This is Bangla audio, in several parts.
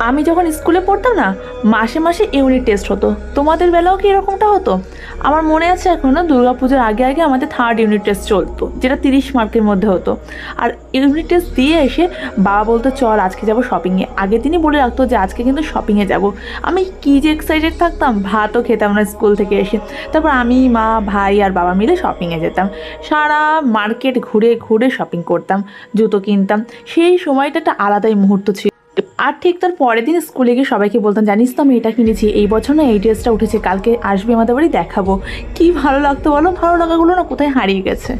আমি যখন স্কুলে পড়তাম না, মাসে মাসে ইউনিট টেস্ট হতো। তোমাদের বেলাও কি এরকমটা হতো? আমার মনে আছে এখনও দুর্গাপুজোর আগে আগে আমাদের থার্ড ইউনিট টেস্ট চলতো, যেটা তিরিশ মার্কের মধ্যে হতো। আর ইউনিট টেস্ট দিয়ে এসে বাবা বলতো, চল আজকে যাব শপিংয়ে আগের দিনই বলে রাখতো যে, আজকে কিন্তু শপিংয়ে যাব। আমি কী যে এক্সাইটেড থাকতাম, ভাতও খেতাম না স্কুল থেকে এসে। তারপর আমি, মা, ভাই আর বাবা মিলে শপিংয়ে যেতাম। সারা মার্কেট ঘুরে ঘুরে শপিং করতাম, জুতো কিনতাম। সেই সময়টা একটা আলাদাই মুহূর্ত ছিল। আর ঠিক তার পরের দিন স্কুলে গিয়ে সবাইকে বলতাম, জানিস তো আমি এটা কিনেছি, এই বছর না এই ড্রেসটা উঠেছে, কালকে আসবি আমাদের বাড়ি, দেখাবো। কি ভালো লাগতো বলো? ভালো লাগাগুলো না কোথায় হারিয়ে গেছে.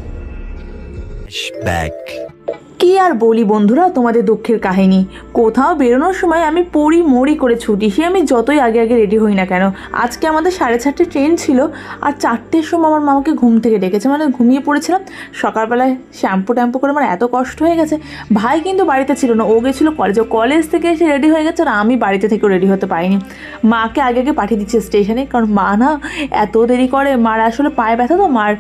কি আর বলি বন্ধুরা তোমাদের দুঃখের কাহিনী? কোথাও বেরোনোর সময় আমি পড়ি মরি করে ছুটি, সে আমি যতই আগে আগে রেডি হই না কেন। আজকে আমাদের সাড়ে চারটে ট্রেন ছিল আর চারটের সময় আমার মামাকে ঘুম থেকে ডেকেছে। মানে ঘুমিয়ে পড়েছিলাম, সকালবেলায় শ্যাম্পু ট্যাম্পু করে আমার এত কষ্ট হয়ে গেছে। ভাই কিন্তু বাড়িতে ছিল না, ও গেছিল কলেজে কলেজ থেকে এসে রেডি হয়ে গেছে আর আমি বাড়িতে থেকেও রেডি হতে পারিনি। মাকে আগে আগে পাঠিয়ে দিচ্ছে স্টেশনে কারণ মা না এত দেরি করে, মার আসলে পায়ে ব্যথা তো, মার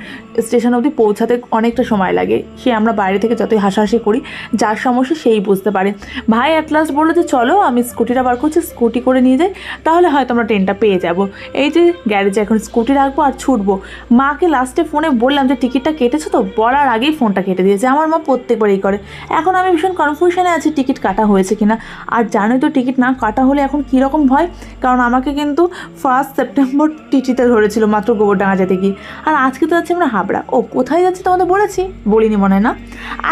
স্টেশন অবধি পৌঁছাতে অনেকটা সময় লাগে। সে আমরা বাইরে থেকে যতই হাসাহাসি করি, যার সমস্যা সেই বুঝতে পারে। ভাই অ্যাট লাস্ট বলল যে, চলো, আমি স্কুটিটা বার করছি, স্কুটি করে নিয়ে যাই, তাহলে হয়তো আমরা ট্রেনটা পেয়ে যাব। এই যে গ্যারেজে এখন স্কুটি রাখব আর ছুটবো। মাকে লাস্টে ফোনে বললাম যে টিকিটটা কেটেছো তো? বলার আগেই ফোনটা কেটে দিয়েছে। আমার মা প্রত্যেকবারই করে। এখন আমি ভীষণ কনফিউশনে আছি টিকিট কাটা হয়েছে কিনা। আর জানোই তো টিকিট না কাটা হলে এখন কীরকম ভয়? কারণ আমাকে কিন্তু ফার্স্ট সেপ্টেম্বর টিটিতে ধরেছিল মাত্র গোবরডাঙ্গা যেতে গিয়ে। আর আজকে তো যাচ্ছি আমরা হাবড়া। ও, কোথায় যাচ্ছি তোমাদের বলেছি? বলিনি মনে হয় না।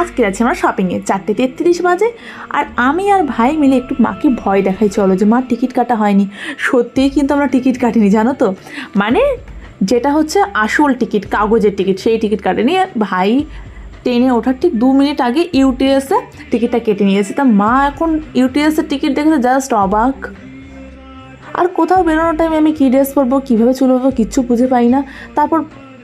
আজকে যাচ্ছি আমরা শপিংয়ে চারটে তেত্রিশ বাজে আর আমি আর ভাই মিলে একটু মাকে ভয় দেখাই, চলো যে মা টিকিট কাটা হয়নি। সত্যিই কিন্তু আমরা টিকিট কাটিনি, জানো তো? মানে যেটা হচ্ছে আসল টিকিট, কাগজের টিকিট, সেই টিকিট কাটেনি ভাই ট্রেনে ওঠার ঠিক দু মিনিট আগে ইউটিএসে টিকিটটা কেটে নিয়েছে তা মা এখন ইউটিএসের টিকিট দেখেছে জাস্ট অবাক। আর কোথাও বেরোনোর টাইমে আমি কী ড্রেস পরবো, কীভাবে চলবো কিচ্ছু বুঝে পাই না। তারপর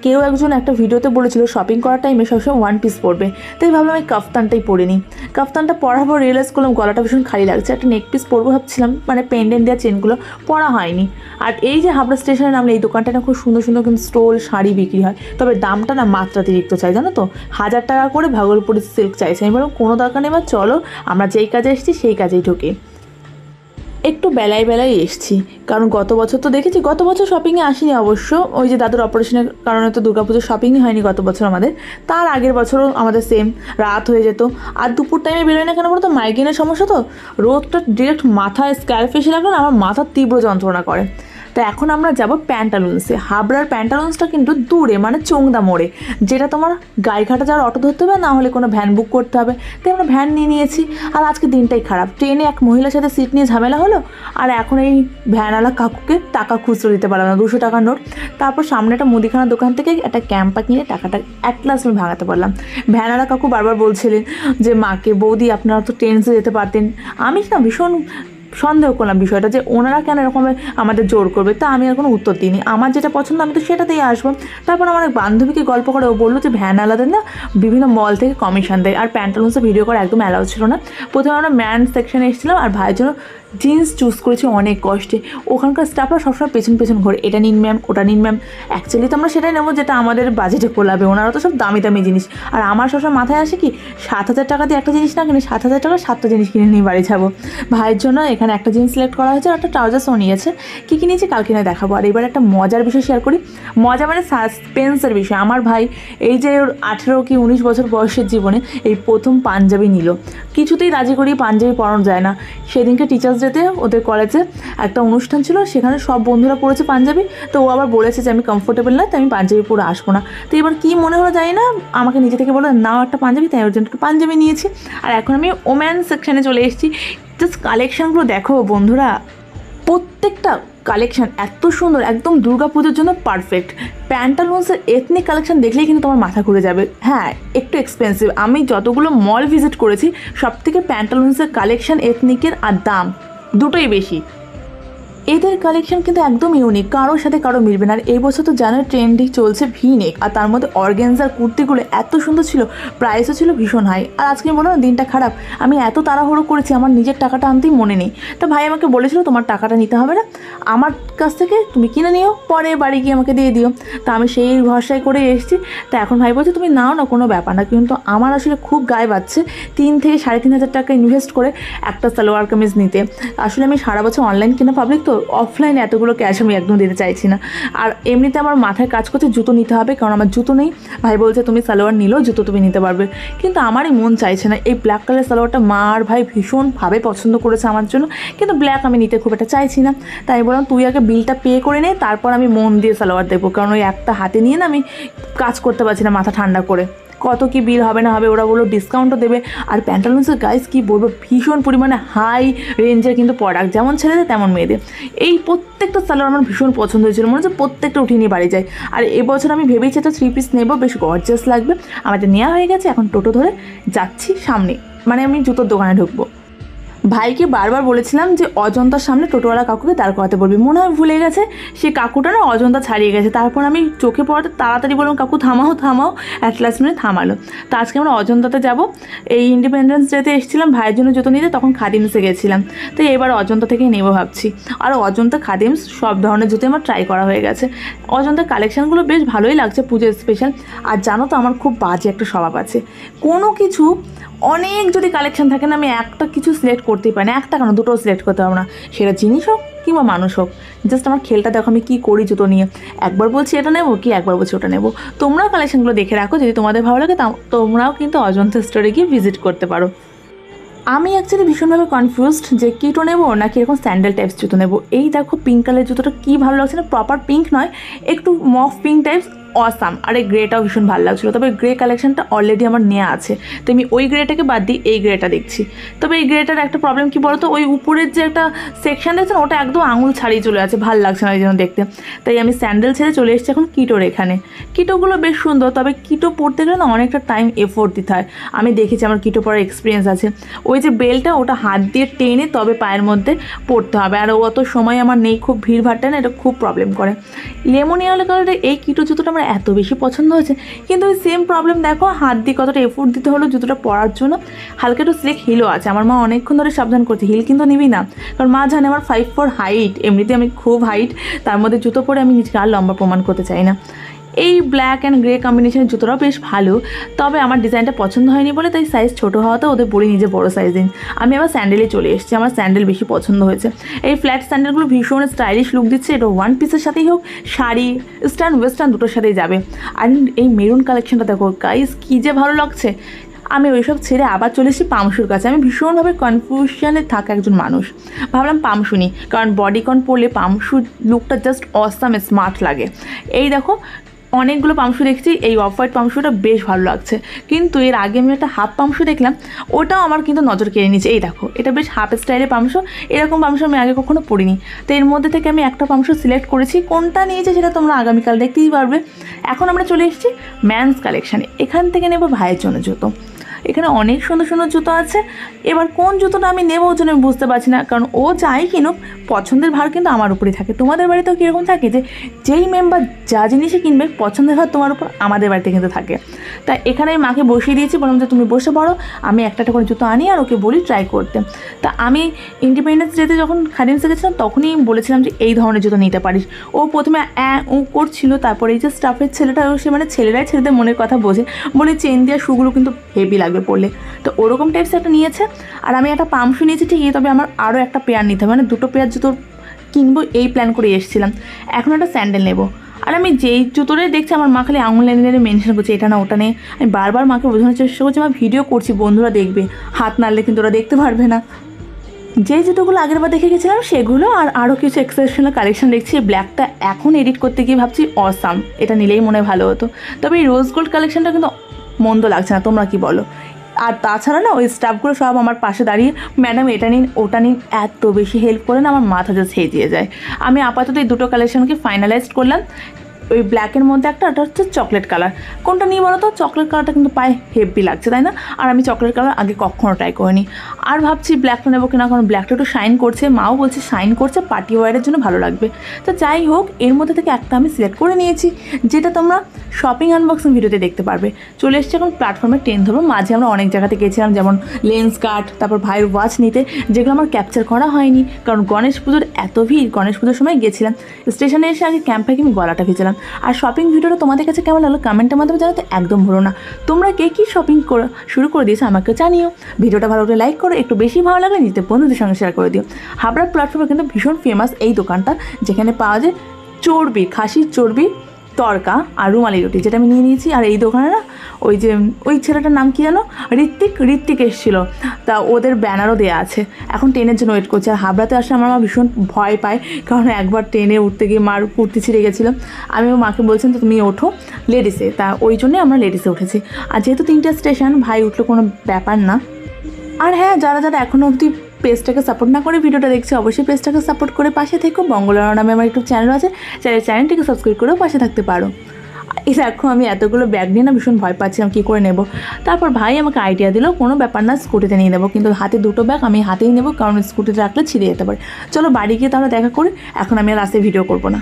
কেউ একজন একটা ভিডিওতে বলেছিল শপিং করার টাইমে সবসময় ওয়ান পিস পরবে। তাই ভাবলাম আমি কাফতানটাই পরে নিই। কাফতানটা পরার পর রিয়েলাইজ করলাম গলাটা ভীষণ খালি লাগছে। একটা নেক পিস পরবো ভাবছিলাম মানে পেন্ডেন্ট দেওয়া চেনগুলো পরা হয়নি। আর এই যে হাবড়া স্টেশনে নামলে এই দোকানটা না খুব সুন্দর সুন্দর কিন্তু স্টোল শাড়ি বিক্রি হয়। তবে দামটা না মাত্রাতিরিক্ত চাই, জানো তো? হাজার টাকা করে ভাগলপুরি সিল্ক চাইছে। আমি বললাম, কোনো দরকার নেই, এবার চলো, আমরা যেই কাজে এসেছি, সেই কাজেই ঢুকি। একটু বেলায় বেলায় এসছি। কারণ গত বছর তো দেখেছি, গত বছর শপিংয়ে আসিনি অবশ্য। ওই যে দাদুর অপারেশনের কারণে তো দুর্গাপুজোর শপিংই হয়নি গত বছর আমাদের। তার আগের বছরও আমাদের সেম রাত হয়ে যেত। আর দুপুর টাইমে বেরোয় না কেন বলতো মাইগ্রেনের সমস্যা তো? রোদটা ডিরেক্ট মাথায় স্ক্যাল্প এসে লাগল না, আমার মাথার তীব্র যন্ত্রণা করে। তো এখন আমরা যাব প্যান্টালুন্সে হাবড়ার প্যান্টালুন্সটা কিন্তু দূরে মানে চোংদা মোড়ে। যেটা তোমার গাইঘাটা যাওয়ার অটো ধরতে হবে, না হলে কোনো ভ্যান বুক করতে হবে। তাই আমরা ভ্যান নিয়ে নিয়েছি, আর আজকে দিনটাই খারাপ। ট্রেনে এক মহিলার সাথে সিট নিয়ে ঝামেলা হলো, আর এখন এই ভ্যানওয়ালা কাকুকে টাকা খুচরো দিতে পারলাম না, দুশো টাকার নোট। তারপর সামনে একটা মুদিখানা দোকান থেকে একটা ক্যাম্পা কিনে টাকাটা এক লাস আমি ভাঙাতে পারলাম। ভ্যানওয়ালা কাকু বারবার বলছিলেন যে, মাকে বৌদি, আপনারা তো ট্রেনসে যেতে পারতেন। আমি না ভীষণ সন্দেহ করলাম বিষয়টা যে ওনারা কেন এরকম আমাদের জোর করবে। তা আমি আর কোনো উত্তর দিইনি। আমার যেটা পছন্দ, আমি তো সেটাতেই আসব। তারপর আমার এক বান্ধবীকে গল্প করে, ও বলল যে, ভ্যান আলাদা না, বিভিন্ন মল থেকে কমিশন দেয়। আর প্যান্টালুন্সে ভিডিও করা একদম অ্যালাউ ছিল না। প্রথমে আমরা ম্যান সেকশনে এসেছিলাম, আর ভাইয়ের জন্য জিন্স চুজ করেছি অনেক কষ্টে। ওখানকার স্টাফরা সবসময় পেছন পেছন ঘোরে। এটা নিন ম্যাম ওটা নিন ম্যাম অ্যাকচুয়ালি তো আমরা সেটাই নেব যেটা আমাদের বাজেটে কোলাবে ওনারা তো সব দামি দামি জিনিস। আর আমার সবসময় মাথায় আসে কি, সাত হাজার টাকা দিয়ে একটা জিনিস না কিনে, সাত হাজার টাকা সাতটা জিনিস কিনে নিয়ে বাড়ি যাব। ভাইয়ের জন্য এখানে একটা জিনিস সিলেক্ট করা হয়েছে আর একটা ট্রাউজার্সও নিয়েছে কী কী নিয়েছে কালকে না দেখাবো। আর এবার একটা মজার বিষয় শেয়ার করি। মজা মানে সাসপেন্সের বিষয়। আমার ভাই এই যে ওর আঠেরো কি উনিশ বছর বয়সের জীবনে এই প্রথম পাঞ্জাবি নিল। কিছুতেই রাজি করি পাঞ্জাবি পরানো যায় না। সেদিনকে টিচার্স ডেতে ওদের কলেজে একটা অনুষ্ঠান ছিল, সেখানে সব বন্ধুরা পড়েছে পাঞ্জাবি। তো ও আবার বলেছে যে, আমি কমফোর্টেবল না তাই আমি পাঞ্জাবি পরে আসব না। তো এবার কী মনে হলো জানি না, আমাকে নিজে থেকে বলে নাও একটা পাঞ্জাবি। তাই ওর জন্য পাঞ্জাবি নিয়েছি। আর এখন আমি ওম্যান সেকশানে চলে এসেছি। জাস্ট কালেকশানগুলো দেখো বন্ধুরা, প্রত্যেকটা কালেকশান এত সুন্দর, একদম দুর্গাপুজোর জন্য পারফেক্ট প্যান্টালুন্সের এথনিক কালেকশান দেখলেই কিন্তু তোমার মাথা ঘুরে যাবে। হ্যাঁ একটু এক্সপেন্সিভ আমি যতগুলো মল ভিজিট করেছি সব থেকে প্যান্টালুন্সের কালেকশান এথনিকের আর দাম। দুটোই বেশি। এদের কালেকশন কিন্তু একদম ইউনিক কারোর সাথে কারও মিলবে না। আর এই বছর তো জানো ট্রেন্ডিং চলছে ভিনেক আর তার মধ্যে অর্গেনজার কুর্তিগুলো এত সুন্দর ছিল প্রাইসও ছিল ভীষণ হাই আর আজকে বলো না দিনটা খারাপ, আমি এত তাড়াহুড়ো করেছি, আমার নিজের টাকাটা আনতেই মনে নেই। তো ভাই আমাকে বলেছিল, তোমার টাকাটা নিতে হবে না, আমার কাছ থেকে তুমি কিনে নিও, পরে বাড়ি গিয়ে আমাকে দিয়ে দিও। তা আমি সেই ভরসায় করে এসেছি। তা এখন ভাই বলছে, তুমি নাও না, কোনো ব্যাপার না। কিন্তু আমার আসলে খুব গায়ে বাচ্ছে তিন থেকে সাড়ে তিন হাজার টাকা ইনভেস্ট করে একটা সালোয়ার কামিজ নিতে। আসলে আমি সারা বছর অনলাইন কিনা পাবলিক তো অফলাইনে এতগুলো ক্যাশ আমি একদম দিতে চাইছি না। আর এমনিতে আমার মাথায় কাজ করছে জুতো নিতে হবে, কারণ আমার জুতো নেই। ভাই বলছে, তুমি সালোয়ার নিলেও জুতো তুমি নিতে পারবে। কিন্তু আমারই মন চাইছে না। এই ব্ল্যাক কালার সালোয়ারটা মা আর ভাই ভীষণভাবে পছন্দ করেছে আমার জন্য, কিন্তু ব্ল্যাক আমি নিতে খুব একটা চাইছি না। তাই বললাম, তুই আগে বিলটা পে করে নে, তারপর আমি মন দিয়ে সালোয়ার দেবো। কারণ ওই একটা হাতে নিয়ে না আমি কাজ করতে পারছি না, মাথা ঠান্ডা করে। কত কি বিল হবে না হবে, ওরা বলল ডিসকাউন্টও দেবে। আর প্যান্টালুন্সের গাইজ কি বলব, ভীষণ পরিমাণে হাই রেঞ্জের কিন্তু প্রোডাক্ট যেমন ছেলেদের তেমন মেয়েদের। এই প্রত্যেকটা সালোয়ার আমার ভীষণ পছন্দ হয়েছিল, মনে হচ্ছে প্রত্যেকটা উঠিয়ে নিয়ে বাড়ি যায়। আর এবছর আমি ভেবেছি একটা থ্রি পিস নেব, বেশ গর্জাস লাগবে। আমাদের নেওয়া হয়ে গেছে, এখন টোটো ধরে যাচ্ছি সামনে মানে আমি জুতোর দোকানে ঢুকবো। ভাইকে বারবার বলেছিলাম যে অজন্তার সামনে টোটোওয়ালা কাকুকে দাঁড় করাতে বলবি। মনে হয় ভুলে গেছে, সে কাকুটা না অজন্তা ছাড়িয়ে গেছে। তারপর আমি চোখে পড়াতে তাড়াতাড়ি বললাম, কাকু, থামাও থামাও। অ্যাট লাস্ট মিনিট থামালো। তো আজকে আমরা অজন্তাতে যাব। এই ইন্ডিপেন্ডেন্স ডেতে এসেছিলাম, ভাইয়ের জন্য জুতো নিতে, তখন খাদিমসে গেছিলাম। তো এবার অজন্তা থেকে নেব ভাবছি। আর অজন্তা, খাদিমস সব ধরনের জুতো আমার ট্রাই করা হয়ে গেছে। অজন্তার কালেকশানগুলো বেশ ভালোই লাগছে, পুজোর স্পেশাল আর জানো তো, আমার খুব বাজে একটা স্বভাব আছে। কোনো কিছু অনেক যদি কালেকশন থাকে না, আমি একটা কিছু সিলেক্ট করতেই পারি না। একটা কেন? দুটো সিলেক্ট করতে পারব না। সেটা জিনিস হোক কিংবা মানুষ হোক। জাস্ট আমার খেলটা দেখো, আমি কী করি জুতো নিয়ে। একবার বলছি এটা নেব কি? একবার বলছি ওটা নেব। তোমরাও কালেকশনগুলো দেখে রাখো। যদি তোমাদের ভালো লাগে তোমরাও কিন্তু অজন্তা স্টোরে গিয়ে ভিজিট করতে পারো। আমি অ্যাকচুয়ালি ভীষণভাবে কনফিউজড যে কিটো নেব নাকি এরকম স্যান্ডেল টাইপস জুতো নেব। এই দেখো পিঙ্ক কালারের জুতোটা কী ভালো লাগছে না? প্রপার পিঙ্ক নয়, একটু মফ পিঙ্ক টাইপস অসাম আর এই গ্রেটাও ভীষণ ভালো লাগছিল। তবে গ্রে কালেকশানটা অলরেডি আমার নেওয়া আছে। তো আমি ওই গ্রেটাকে বাদ দিই এই গ্রেটা দেখছি। তবে এই গ্রেটার একটা প্রবলেম কি বলতো? ওই উপরের যে একটা সেকশন দেখছেন, ওটা একদম আঙুল ছাড়িয়ে চলে আছে ভালো লাগছে না এই জন্য দেখতে। তাই আমি স্যান্ডেল ছেড়ে চলে এসেছি এখন কিটোর এখানে। কিটোগুলো বেশ সুন্দর, তবে কিটো পরতে গেলে না অনেকটা টাইম এফোর্ট দিতে হয়। আমি দেখেছি আমার কিটো পরার এক্সপিরিয়েন্স আছে। ওই যে বেলটা ওটা হাত দিয়ে টেনে তবে পায়ের মধ্যে পড়তে হবে। আর অত সময় আমার নেই, খুব ভিড় ভাড়টা না, এটা খুব প্রবলেম করে। লেমনিয়াল কালারের এই কিটো জুতোটা আমার এত বেশি পছন্দ হয়েছে। কিন্তু ওই সেম প্রবলেম দেখো, হাত দিয়ে কতটা এফোর্ট দিতে হলো জুতোটা পরার জন্য। হালকা একটু স্লিক হিলও আছে। আমার মা অনেকক্ষণ ধরে সাবধান করছে। হিল কিন্তু নিবি না। কারণ মা জানে আমার ফাইভ ফোর হাইট এমনিতে আমি খুব হাইট তার মধ্যে জুতো পরে আমি নিজেকে আর লম্বা প্রমাণ করতে চাই না। এই ব্ল্যাক অ্যান্ড গ্রে কম্বিনেশনের জুতোটাও বেশ ভালো, তবে আমার ডিজাইনটা পছন্দ হয়নি বলে তাই সাইজ ছোটো হওয়াতে ওদের বলি নিজে বড় সাইজ দিন। আমি আবার স্যান্ডেলে চলে এসেছি, আমার স্যান্ডেল বেশি পছন্দ হয়েছে। এই ফ্ল্যাট স্যান্ডেলগুলো ভীষণ স্টাইলিশ লুক দিচ্ছে, এটা ওয়ান পিসের সাথেই হোক, শাড়ি ইস্টার্ন ওয়েস্টার্ন দুটোর সাথেই যাবে। আর এই মেরুন কালেকশনটা দেখো গাইস কী যে ভালো লাগছে। আমি ওইসব ছেড়ে আবার চলে এসেছি পামশুর কাছে। আমি ভীষণভাবে কনফিউশনে থাকা একজন মানুষ। ভাবলাম পামশু নিই কারণ বডিকন পরলে পামশুর লুকটা জাস্ট অসাম স্মার্ট লাগে। এই দেখো অনেকগুলো পামশু দেখছি, এই অফ হোয়াইট পামশুটা বেশ ভালো লাগছে। কিন্তু এর আগে আমি একটা হাফ পামশু দেখলাম, ওটাও আমার কিন্তু নজর কেড়ে নিয়েছে। এই দেখো, এটা বেশ হাফ স্টাইলের পামশু এরকম পামশু আমি আগে কখনো পড়িনি তো এর মধ্যে থেকে আমি একটা পামশু সিলেক্ট করেছি। কোনটা নিয়েছে সেটা তোমরা আগামীকাল দেখতেই পারবে। এখন আমরা চলে এসেছি ম্যানস কালেকশানে এখান থেকে নেব ভাইয়ের জন্য জুতো। এখানে অনেক সুন্দর সুন্দর জুতো আছে। এবার কোন জুতোটা আমি নেব ওর জন্য আমি বুঝতে পারছি না, কারণ ও যাই কিনুক পছন্দের ভার কিন্তু আমার উপরেই থাকে। তোমাদের বাড়িতেও কীরকম থাকে যে, যেই মেম্বার যা জিনিসে কিনবে, পছন্দের ভার তোমার উপর আমাদের বাড়িতে কিন্তু থাকে। তা এখানে মাকে বসিয়ে দিয়েছি, বললাম যে তুমি বসে পড়ো, আমি একটা করে জুতো আনি আর ওকে বলি ট্রাই করতে। তা আমি ইন্ডিপেন্ডেন্স ডেতে যখন খাদিমসে গেছিলাম, তখনই বলেছিলাম যে, এই ধরনের জুতো নিতে পারিস। ও প্রথমে অ্যা ও করছিল, তারপরে এই যে স্টাফের ছেলেটা সে মানে ছেলেরাই ছেলেদের মনের কথা বোঝে। বলে, চেন দেওয়া শুগুলো কিন্তু হেভি লাগবে পড়লে। তো ওরকম টাইপস একটা নিয়েছে। আর আমি একটা পামশু নিয়েছি ঠিকই তবে আমার আরও একটা পেয়ার নিতে হবে। মানে দুটো পেয়ার জুতো কিনবো এই প্ল্যান করে এসেছিলাম। এখন একটা স্যান্ডেল নেব। আর আমি যেই জুতোটাই দেখছি, আমার মা খালি আঙুল লেনে লেনে মেনশন করছে, এটা না ওটা নেই আমি বারবার মাকে বোঝানোর চেষ্টা করছি আমার ভিডিও করছি, বন্ধুরা দেখবে। হাত নাড়লে কিন্তু ওরা দেখতে পারবে না। যে জুতোগুলো আগের বার দেখে গেছিলাম, সেগুলো আর আরও কিছু এক্সেপশনাল কালেকশন দেখছি। ব্ল্যাকটা এখন এডিট করতে গিয়ে ভাবছি, অসাম। এটা নিলেই মনে ভালো হতো। তবে এই রোজ গোল্ড কালেকশনটা কিন্তু মন্দ লাগছে না, তোমরা কি বলো? আর তাছাড়া না, ওই স্টাফগুলো সব আমার পাশে দাঁড়িয়ে, ম্যাডাম, এটা নিন, ওটা নিন। এত বেশি হেল্প করে না আমার মাথা যা ছেয়ে দিয়ে যায়। আমি আপাতত এই দুটো কালেকশনকে ফাইনালাইজড করলাম। ওই ব্ল্যাকের মধ্যে একটা, ওটা হচ্ছে চকলেট কালার কোনটা নিয়ে বলো তো? চকলেট কালারটা কিন্তু পায়ে হেভি লাগছে, তাই না? আর আমি চকলেট কালার আগে কখনো ট্রাই করিনি। আর ভাবছি ব্ল্যাকটা নেব কিনা, কারণ ব্ল্যাকটা একটু শাইন করছে। মাও বলছে শাইন করছে পার্টি ওয়ারের জন্য ভালো লাগবে। তো যাই হোক, এর মধ্যে থেকে একটা আমি সিলেক্ট করে নিয়েছি, যেটা তোমরা শপিং আনবক্সিং ভিডিওতে দেখতে পারবে। চলে এসেছি এখন প্ল্যাটফর্মে ট্রেন ধরবো মাঝে আমরা অনেক জায়গাতে গেছিলাম, যেমন লেন্স কার্ড তারপর ভাইয়ের ওয়াচ নিতে, যেগুলো আমার ক্যাপচার করা হয়নি। কারণ গণেশ পুজোর এত ভিড়, গণেশ পুজোর সময় গেছিলাম। স্টেশনে এসে আগে ক্যাম্প আমি গলাটা ভিজলাম। আর শপিং ভিডিওটা তোমাদের কাছে কেমন লাগল কমেন্টের মাধ্যমে জানাতে একদম ভুলো না। তোমরা কে কী শপিং শুরু করে দিয়েছ আমাকে জানিও। ভিডিওটা ভালো করে লাইক করো, একটু বেশি ভালো লাগে নিজেদের বন্ধুদের সঙ্গে শেয়ার করে দিও। হাবড়ার প্ল্যাটফর্মে কিন্তু ভীষণ ফেমাস এই দোকানটা, যেখানে পাওয়া যায় চর্বি, খাসির চর্বি তরকা আর রুমালি রুটি, যেটা আমি নিয়ে নিয়েছি। আর এই দোকানে না ওই যে, ওই ছেলেটার নাম কি জানো? ঋত্বিক ঋত্বিক এসেছিল। তা ওদের ব্যানারও দেওয়া আছে। এখন ট্রেনের জন্য ওয়েট করছে। আর হাবড়াতে আসলে আমার মা ভীষণ ভয় পায়। কারণ একবার ট্রেনে উঠতে গিয়ে মার কুর্তি ছিঁড়ে গেছিল। আমি মাকে বলছেন তো তুমি ওঠো লেডিসে তা ওই জন্যে আমরা লেডিসে উঠেছি। আর যেহেতু তিনটা স্টেশন ভাই উঠল কোনো ব্যাপার না। আর হ্যাঁ যারা যারা এখনও অবধি পেজটাকে সাপোর্ট না করে ভিডিওটা দেখছে, অবশ্যই পেজটাকে সাপোর্ট করে পাশে থেকো। বঙ্গলারা নামে আমার একটু চ্যানেল আছে চ্যানেল চ্যানেলটিকে সাবস্ক্রাইব করেও পাশে থাকতে পারো। এই দেখো আমি এতগুলো ব্যাগ নিয়ে না ভীষণ ভয় পাচ্ছিলাম কী করে নেব? তারপর ভাই আমাকে আইডিয়া দিল, কোনো ব্যাপার না স্কুটিতে নিয়ে নেব। কিন্তু হাতে দুটো ব্যাগ আমি হাতেই নেব, কারণ স্কুটিতে রাখলে ছিঁড়ে যেতে পারে। চলো বাড়ি গিয়ে তাহলে দেখা করি, এখন আমি আর রাস্তায় ভিডিও করব না.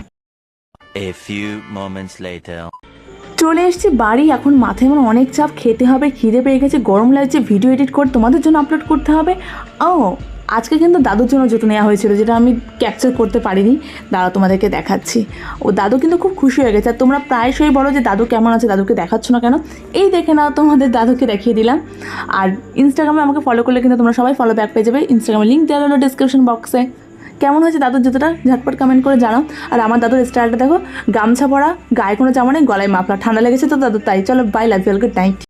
চলে এসেছি, বাড়ি। এখন মাথায় আমার অনেক চাপ, খেতে হবে, খিদে পেয়ে গেছে, গরম লাগছে ভিডিও এডিট করে তোমাদের জন্য আপলোড করতে হবে। ও, আজকে কিন্তু দাদুর জন্য জুতো নেওয়া হয়েছিল, যেটা আমি ক্যাপচার করতে পারিনি। দাদা তোমাদেরকে দেখাচ্ছি। ও, দাদু কিন্তু খুব খুশি হয়ে গেছে। আর তোমরা প্রায়শই বলো যে, দাদু কেমন আছে, দাদুকে দেখাচ্ছ না কেন? এই দেখে নাও, তোমাদের দাদুকে দেখিয়ে দিলাম। আর ইনস্টাগ্রামে আমাকে ফলো করলে কিন্তু তোমরা সবাই ফলো ব্যাক পেয়ে যাবে। ইনস্টাগ্রামে লিঙ্ক দেওয়া হলো ডিসক্রিপশন বক্সে কেমন হয়েছে দাদুর জুতোটা? ঝটপট কমেন্ট করে জানাও। আর আমার দাদুর স্টাইলটা দেখো, গামছা পরা, গায়ে কোনো জামা নেই গলায় মাফলা ঠান্ডা লেগেছে তো দাদু তাই। চলো bye love you all good night